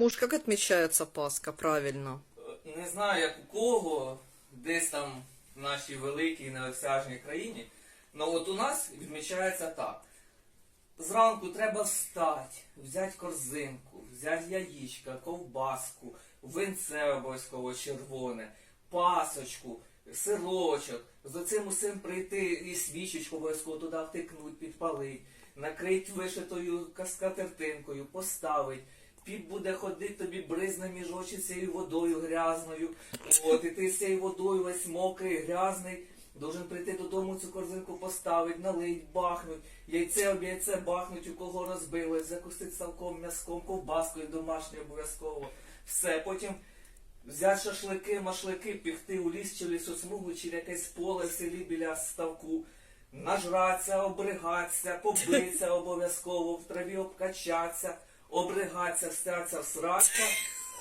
Муж, как отмечается Пасха правильно? Не знаю, як у кого, десь там в нашій великій неосяжній країні. але от у нас відмічається так. Зранку треба встати, взяти корзинку, взяти яєчка, ковбаску, винце обов'язково червоне, пасочку, сирочок, з цим усім прийти і свічечку обов'язково туди втикнуть, підпалить, накрить вишитою скатертинкою, поставить. Піп буде ходити тобі бризне між очі цією водою грязною. От, і ти з цією водою весь мокрий, грязний. Должен прийти додому цю корзинку поставить, налить, бахнуть, яйце об яйце бахнуть, у кого розбилось, закусить салком, м'язком, ковбаскою домашньою обов'язково. Все, потім взяти шашлики, машлики, піхти у ліс чи лісосмугу, чи в якесь поле в селі біля ставку, нажратися, обригатися, побитися обов'язково, в траві обкачатися, обригатися, встятися в срачка,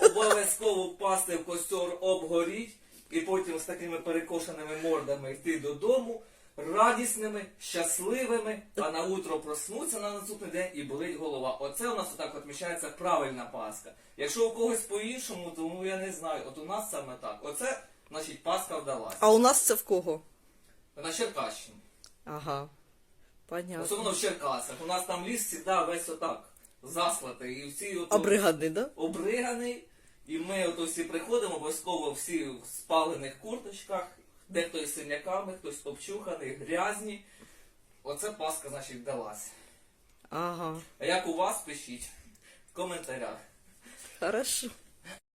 обов'язково впасти в костер, обгоріть, і потім з такими перекошеними мордами йти додому, радісними, щасливими, а на утро проснуться на наступний день і болить голова. Оце у нас отак відмічається правильна Пасха. Якщо у когось по-іншому, то ну я не знаю. От у нас саме так. Оце, значить, Пасха вдалася. А у нас це в кого? На Черкащині. Ага. Понятно. Особливо в Черкасах. У нас там ліс завжди весь отак заслатий. І всі ото Обриганий, да? обриганий. І ми ото всі приходимо, обов'язково всі в спалених курточках, дехто із синяками, хтось обчуханий, грязні. Оце паска, значить, вдалася. Ага. А як у вас пишіть в коментарях. Хорошо.